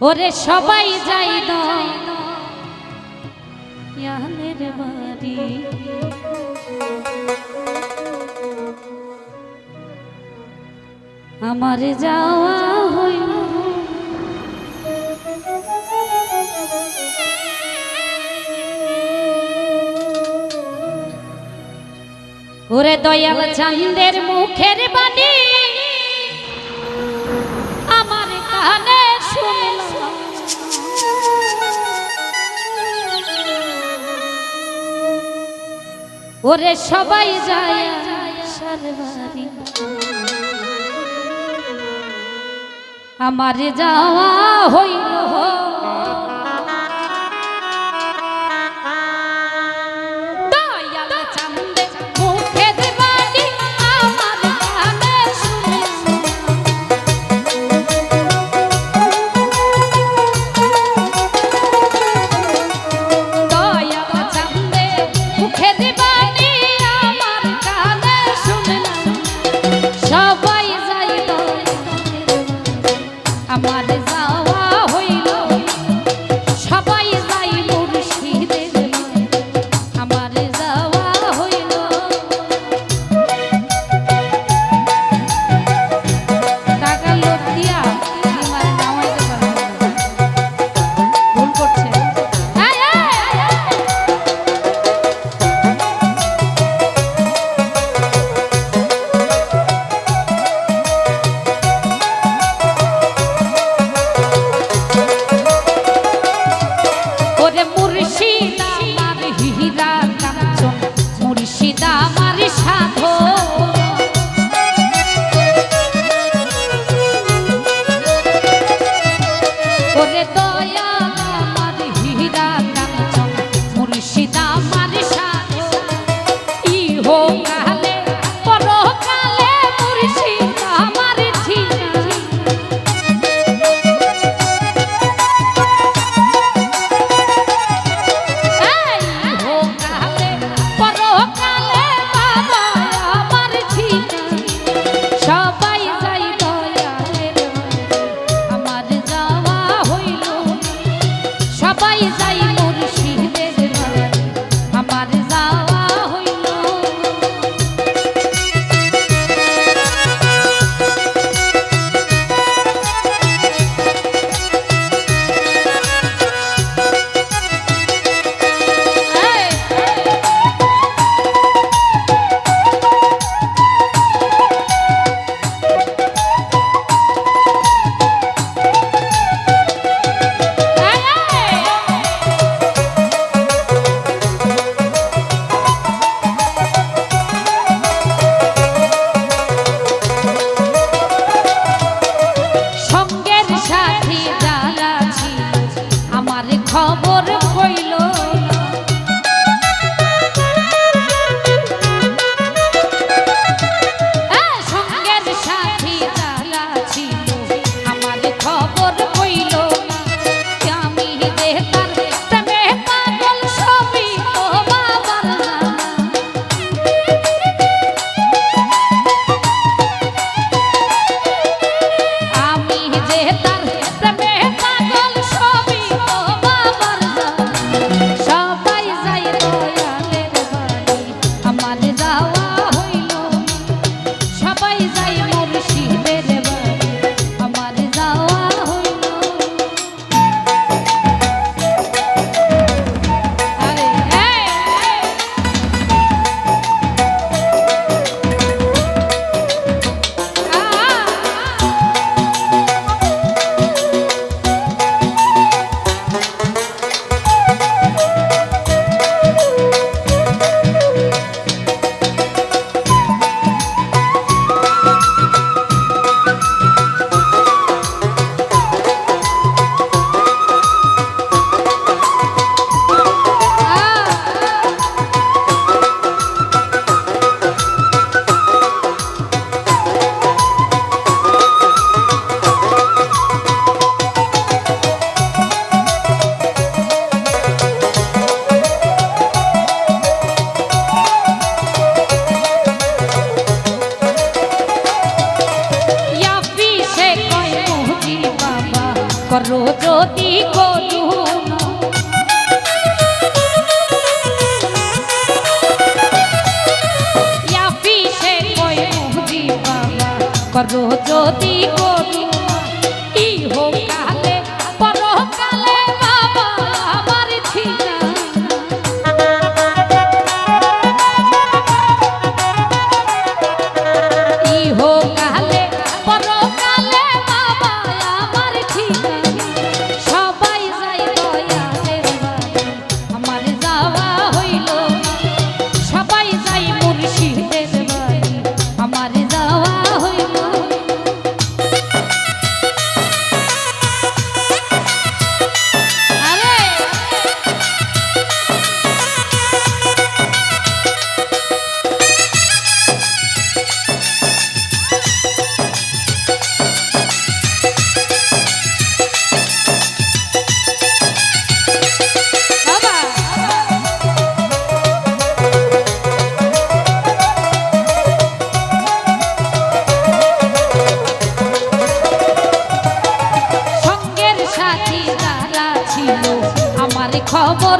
ওরে সবাই যাই দালের বাড়ি। আমার যাওয়া হই ওরে দয়াল চান্দের মুখের বাড়ি। ওরে সবাই আমার যাওয়া হইল করো যদি করুণা খবর